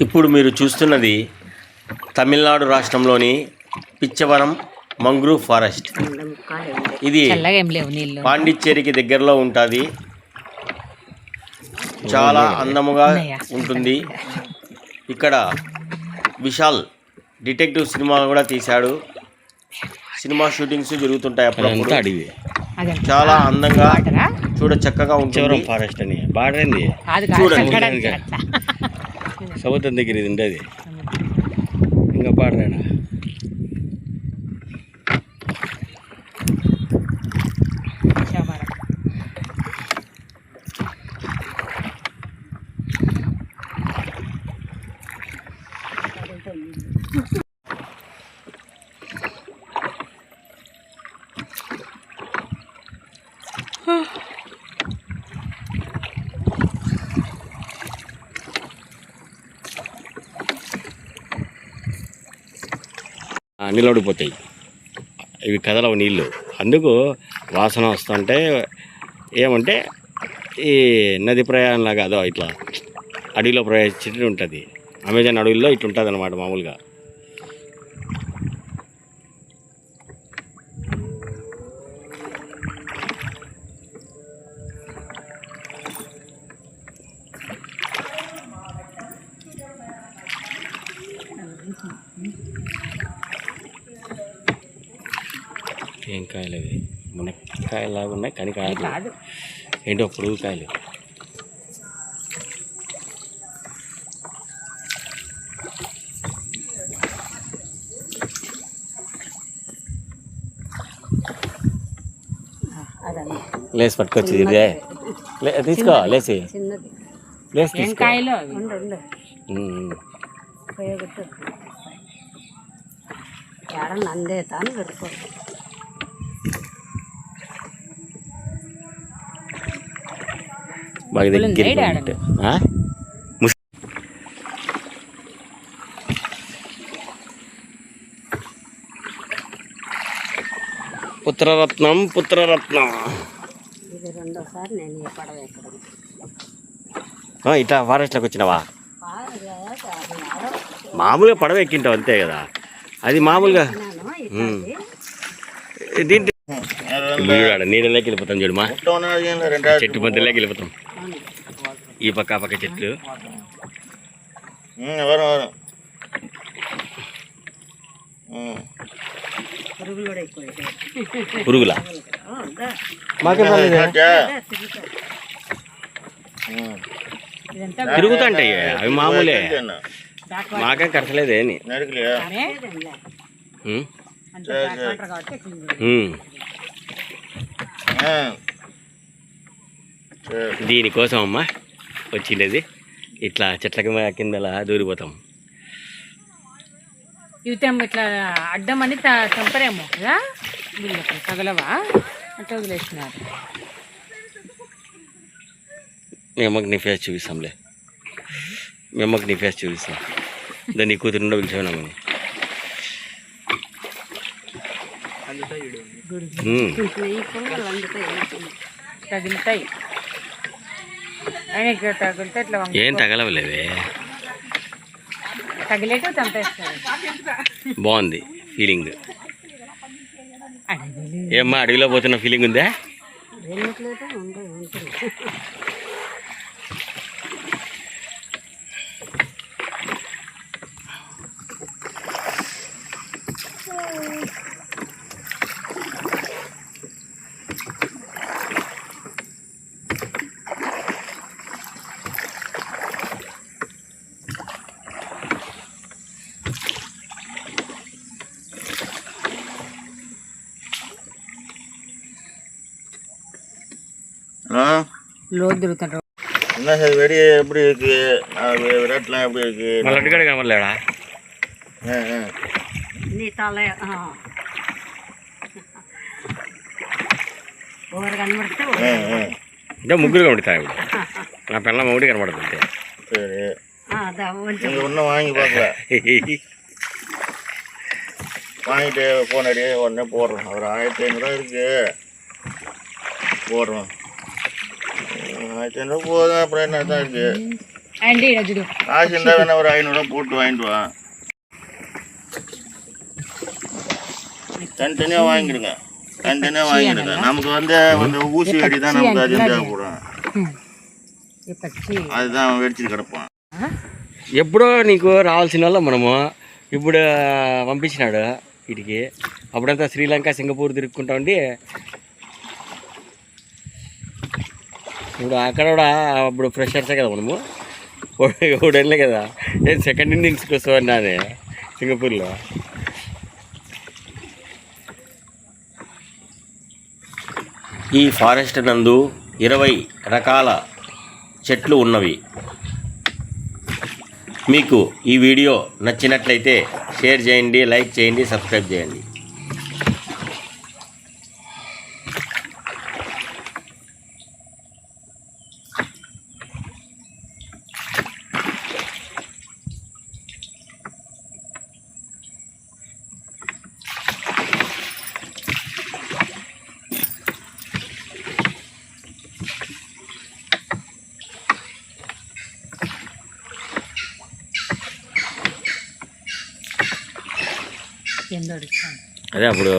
ఇప్పుడు మీరు చూస్తున్నది తమిళనాడు రాష్ట్రంలోని పిచ్చవరం మంగ్రూవ్ ఫారెస్ట్. ఇది పాండిచ్చేరికి దగ్గరలో ఉంటుంది. చాలా అందముగా ఉంటుంది. ఇక్కడ విశాల్ డిటెక్టివ్ సినిమాలు కూడా తీశాడు. సినిమా షూటింగ్స్ జరుగుతుంటాయి అప్పుడప్పుడు. అడివి. చాలా అందంగా? చూడ చక్కగా ఉంటుంది. ఫారెస్ట్ అని. కాదు చూడండి. చల్లడానికి అట్లా. సముద్రం దగ్గర ఇది ఉండేది ఇంకా నిలబడిపోతాయి ఇవి కదలవు నీళ్ళు. అందుకు వాసన వస్తుంటే ఏమంటే ఈ నది ప్రయాణం లాగా అదో ఇట్లా అడవిలో ప్రయాణించేటట్టు ఉంటుంది. అమెజాన్ అడవుల్లో ఇట్లుంటుంది అనమాట మామూలుగా. ఏం కాయలు అవి? మునక్కాయలాగా ఉన్నాయి కానీ కాదు. ఏంటో పొడుగు కాయలు? లేసి పట్టుకొచ్చి ఇదే లే తీసుకో లేసి. లేసి తీసుకో. పోయగొట్టు ఏడన్నా అందే తాను ఆ? ముస్- పుత్రరత్నం పుత్రరత్నం. ఇట్లా ఫారెస్ట్లోకి వచ్చినావా? మామూలుగా పడవ ఎక్కింటావు అంతే కదా. అది మామూలుగా ఉమ్. దీంట్లో చూడాడు నీడలోకి వెళ్ళిపోతాం చూడు మా చెట్టు మధ్యలోకి వెళ్ళిపోతాం. ఈ పక్క పక్క చెట్లు. ఎవరు ఎక్కువ పురుగుల? ఇదంతా తిరుగుతుంటాయి అవి మామూలే. మాకేం కరచలేదు దీనికోసం అమ్మా వచ్చిండేది. ఇట్లా చెట్లకి మ- కిందలా దూరిపోతాం. ఇవితం ఇట్లా అడ్డం అని చంపరేమో కదా? వీళ్ళకి తగలవా? అట్లా వదిలేసినారు. మీ అమ్మకి నీ ఫేస్ చూపిస్తాంలే. మీ అమ్మకి నీ ఫేస్ చూపిస్తాం. దాన్ని కూతురు నుండి పిలిచామని తగులుతాయి ఆయన ఇక్కడ తగిలితే ఇట్లా వంగి- ఏం తగలవలేవే. తగిలేటో చంపేస్తారు. బాగుంది ఫీలింగ్ ఏమ్మా అడవిలో పోతున్న ఫీలింగ్ ఉందా? என்ன சார் வெடி எப்படி இருக்கு அது விராட்லாம் எப்படி இருக்கு మళ్ళీ అడ్డుకాడ కనబడలేడా ஆ, ஆ. నీ తల ఓవర్ కనబడితే ஆ, ஆ. అంటే ముగ్గురు కనబడతాయి ఇప్పుడు నా పిల్ల ఒకటి కనబడుతుంది சரி అది అవ్వచ్చు நீங்க ஒன்றும் வாங்கி பார்க்கல வாங்கிட்டு போனடி உடனே போடுறோம் ஒரு ஆயிரத்தி ஐநூறுரூவா இருக்கு போடுறோம் ஆயிரத்தி ஐநூறு போதும் அப்புறம் என்ன தான் இருக்கு అండి ఈడ చూడు காசு இருந்தால் ஒரு ஐநூறுரூவா போட்டு வாங்கிட்டு வா தனித்தனியாக வாங்கிடுங்க தனித்தனியாக வாங்கிடுங்க நமக்கு வந்து அந்த ஊசி வெடி தான் நமக்கு அது தேவைப்படும் హ్మ్. ఈ పచ్చి அதுதான் வெடிச்சிட்டு கிடப்பான் ఆ? ఎప్పుడో నీకు రావాల్సిన వాళ్ళ మనము ఇప్పుడు పంపించినాడు వీటికి అప్పుడంతా శ్రీలంక సింగపూర్ తిరుక్కుంటా ఉండి ఇప్పుడు అక్కడ కూడా ఇప్పుడు ఫ్రెషర్సే కదా మనము. ఒకడేళ్ళే కదా. నేను సెకండ్ ఇన్నింగ్స్కి వస్తావన్నా అదే సింగపూర్లో. ఈ ఫారెస్ట్ నందు ఇరవై రకాల చెట్లు ఉన్నవి. మీకు ఈ వీడియో నచ్చినట్లయితే షేర్ చేయండి లైక్ చేయండి సబ్స్క్రైబ్ చేయండి. అదే అప్పుడు